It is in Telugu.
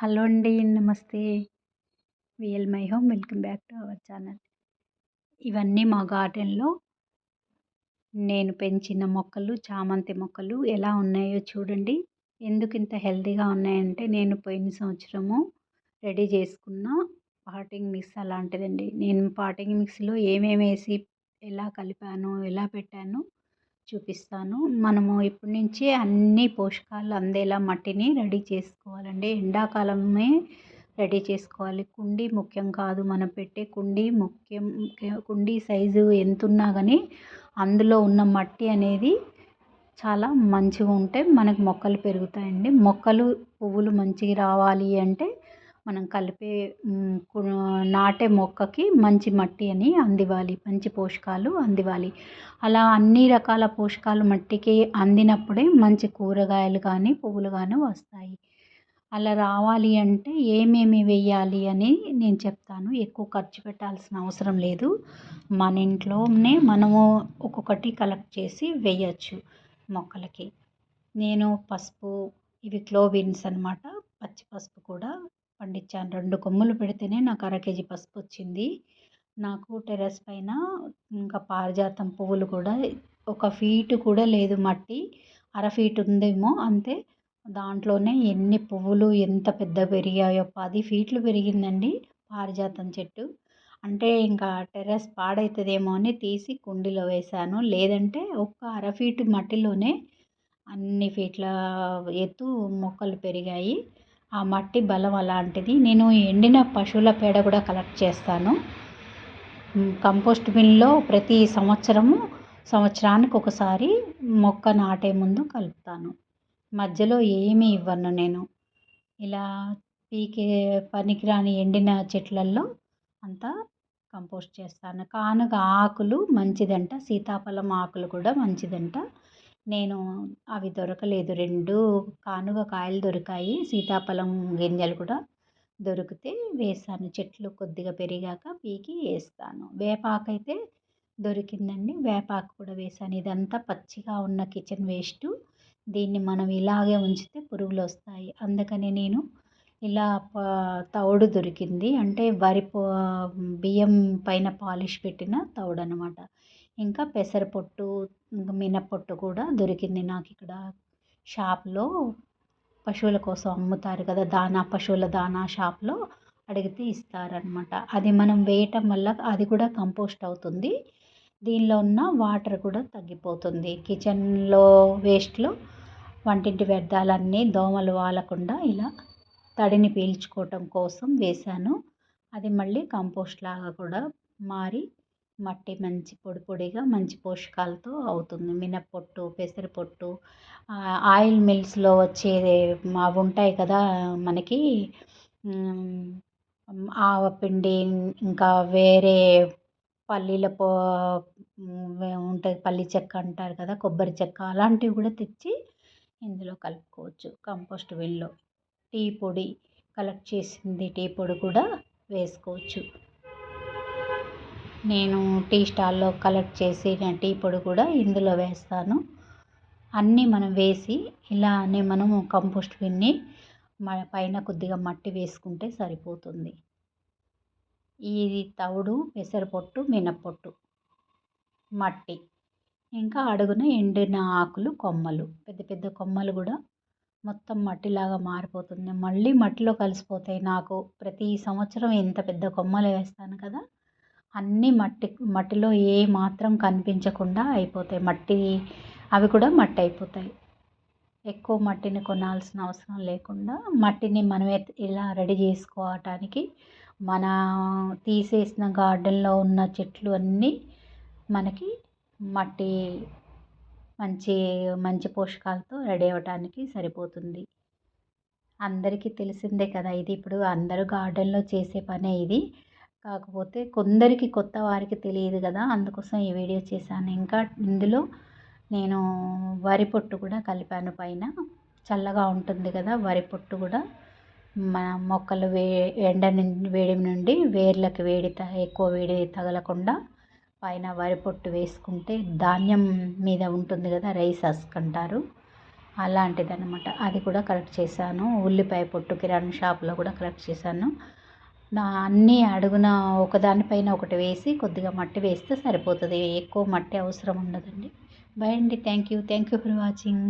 హలో అండి నమస్తే. V L my home welcome back to our channel. ఇవన్నీ మా గార్డెన్లో నేను పెంచిన మొక్కలు చామంతి మొక్కలు ఎలా ఉన్నాయో చూడండి. ఎందుకు ఇంత హెల్తీగా ఉన్నాయంటే నేను పోయిన సంవత్సరము రెడీ చేసుకున్న పాటింగ్ మిక్స్ అలాంటిదండి. నేను పాటింగ్ మిక్స్లో ఏమేమి వేసి ఎలా కలిపాను ఎలా పెట్టాను చూపిస్తాను. మనము ఇప్పటి నుంచి అన్ని పోషకాలు అందేలా మట్టిని రెడీ చేసుకోవాలండి. ఎండాకాలమే రెడీ చేసుకోవాలి. కుండీ ముఖ్యం కాదు. మనం పెట్టే కుండీ ముఖ్యం కుండీ సైజు ఎంత ఉన్నా కానీ అందులో ఉన్న మట్టి అనేది చాలా మంచిగా ఉంటే మనకు మొక్కలు పెరుగుతాయండి. మొక్కలు పువ్వులు మంచిగా రావాలి అంటే మనం కలిపే నాటే మొక్కకి మంచి మట్టి అని అందివ్వాలి. మంచి పోషకాలు అందివ్వాలి. అలా అన్ని రకాల పోషకాలు మట్టికి అందినప్పుడే మంచి కూరగాయలు కానీ పువ్వులు కానీ వస్తాయి. అలా రావాలి అంటే ఏమేమి వేయాలి అని నేను చెప్తాను. ఎక్కువ ఖర్చు పెట్టాల్సిన అవసరం లేదు. మన ఇంట్లోనే మనము ఒక్కొక్కటి కలెక్ట్ చేసి వేయచ్చు మొక్కలకి. నేను పసుపు ఇవి క్లోబిన్స్ అనమాట పచ్చి పసుపు కూడా పండించాను. రెండు కొమ్ములు పెడితేనే నాకు అర కేజీ పసుపు వచ్చింది నాకు టెర్రస్ పైన ఇంకా పారిజాతం పువ్వులు కూడా ఒక ఫీటు కూడా లేదు మట్టి. అర ఫీట్ ఉందేమో అంతే. దాంట్లోనే ఎన్ని పువ్వులు ఎంత పెద్ద పెరిగాయో పది ఫీట్లు పెరిగిందండి పారిజాతం చెట్టు. అంటే ఇంకా టెర్రస్ పాడవుతుందేమో అని తీసి కుండీలో వేశాను. లేదంటే ఒక్క అర ఫీటు మట్టిలోనే అన్ని ఫీట్ల ఎత్తు మొక్కలు పెరిగాయి. ఆ మట్టి బలం అలాంటిది నేను ఎండిన పశువుల పేడ కూడా కలెక్ట్ చేస్తాను. కంపోస్ట్ బిన్లో ప్రతి సంవత్సరము సంవత్సరానికి ఒకసారి మొక్క నాటే ముందు కలుపుతాను. మధ్యలో ఏమీ ఇవ్వను నేను. ఇలా పీకే పనికిరాని ఎండిన చెట్లల్లో అంతా కంపోస్ట్ చేస్తాను. కానుక ఆకులు మంచిదంట సీతాఫలం ఆకులు కూడా మంచిదంట. నేను అవి దొరకలేదు. రెండు కానుగ కాయలు దొరికాయి. సీతాఫలం గింజలు కూడా దొరికితే వేసాను చెట్లు కొద్దిగా పెరిగాక పీకి వేస్తాను. వేపాకు అయితే దొరికిందండి. వేపాకు కూడా వేసాను. ఇదంతా పచ్చిగా ఉన్న కిచెన్ వేస్టు. దీన్ని మనం ఇలాగే ఉంచితే పురుగులు వస్తాయి. అందుకని నేను ఇలా ప తౌడు దొరికింది. అంటే వరి బియ్యం పైన పాలిష్ పెట్టిన తౌడు అనమాట ఇంకా పెసరపొట్టు ఇంకా మినప్పొట్టు కూడా దొరికింది నాకు ఇక్కడ షాప్లో. పశువుల కోసం అమ్ముతారు కదా దానా పశువుల దానా షాప్లో అడిగితే ఇస్తారనమాట. అది మనం వేయటం వల్ల అది కూడా కంపోస్ట్ అవుతుంది. దీనిలో ఉన్న వాటర్ కూడా తగ్గిపోతుంది. కిచెన్లో వేస్ట్లో వంటింటి వ్యర్థాలన్నీ దోమలు వాలకుండా ఇలా తడిని పీల్చుకోవటం కోసం వేశాను. అది మళ్ళీ కంపోస్ట్ లాగా కూడా మారి మట్టి మంచి పొడి పొడిగా మంచి పోషకాలతో అవుతుంది. మినప్పొట్టు పెసరపొట్టు ఆయిల్ మిల్స్లో వచ్చేది అవి ఉంటాయి కదా మనకి ఆవపిండి ఇంకా వేరే పల్లీల పో ఉంటుంది పల్లి చెక్క అంటారు కదా కొబ్బరి చెక్క అలాంటివి కూడా తెచ్చి ఇందులో కలుపుకోవచ్చు కంపోస్ట్ బిన్లో. టీ పొడి కలెక్ట్ చేసింది. టీ పొడి కూడా వేసుకోవచ్చు. నేను టీ స్టాల్లో కలెక్ట్ చేసిన టీ పొడి కూడా ఇందులో వేస్తాను. అన్నీ మనం వేసి ఇలానే మనము కంపోస్ట్ బిన్ని పైన కొద్దిగా మట్టి వేసుకుంటే సరిపోతుంది. ఇది తవుడు పెసరపొట్టు మినప్పొట్టు మట్టి ఇంకా అడుగున ఎండిన ఆకులు కొమ్మలు పెద్ద పెద్ద కొమ్మలు కూడా మొత్తం మట్టిలాగా మారిపోతుంది. మళ్ళీ మట్టిలో కలిసిపోతాయి. నాకు ప్రతి సంవత్సరం ఇంత పెద్ద కొమ్మలు వేస్తాను కదా! అన్నీ మట్టి మట్టిలో ఏ మాత్రం కనిపించకుండా అయిపోతాయి. మట్టి అవి కూడా మట్టి అయిపోతాయి. ఎక్కువ మట్టిని కొనాల్సిన అవసరం లేకుండా మట్టిని మనమే ఇలా రెడీ చేసుకోవటానికి మన తీసేసిన గార్డెన్లో ఉన్న చెట్లు అన్నీ మనకి మట్టి మంచి మంచి పోషకాలతో రెడీ అవ్వటానికి సరిపోతుంది. అందరికీ తెలిసిందే కదా ఇది. ఇప్పుడు అందరూ గార్డెన్లో చేసే పనే ఇది. కాకపోతే కొందరికి కొత్త వారికి తెలియదు కదా. అందుకోసం ఈ వీడియో చేశాను. ఇంకా ఇందులో నేను వరి పొట్టు కూడా కలిపాను పైన. చల్లగా ఉంటుంది కదా వరి పొట్టు కూడా. మన మొక్కలు వే ఎండ వేడి నుండి వేర్లకు వేడి ఎక్కువ వేడి తగలకుండా పైన వరి పొట్టు వేసుకుంటే ధాన్యం మీద ఉంటుంది కదా రైస్ హస్క్ అంటారు అలాంటిదన్నమాట. అది కూడా కలెక్ట్ చేశాను. ఉల్లిపాయ పొట్టు కిరాణా షాప్లో కూడా కలెక్ట్ చేశాను. నా అన్నీ అడుగున ఒకదానిపైన ఒకటి వేసి కొద్దిగా మట్టి వేస్తే సరిపోతుంది. ఎక్కువ మట్టి అవసరం ఉండదండి. బై అండి. Thank you. Thank you for watching.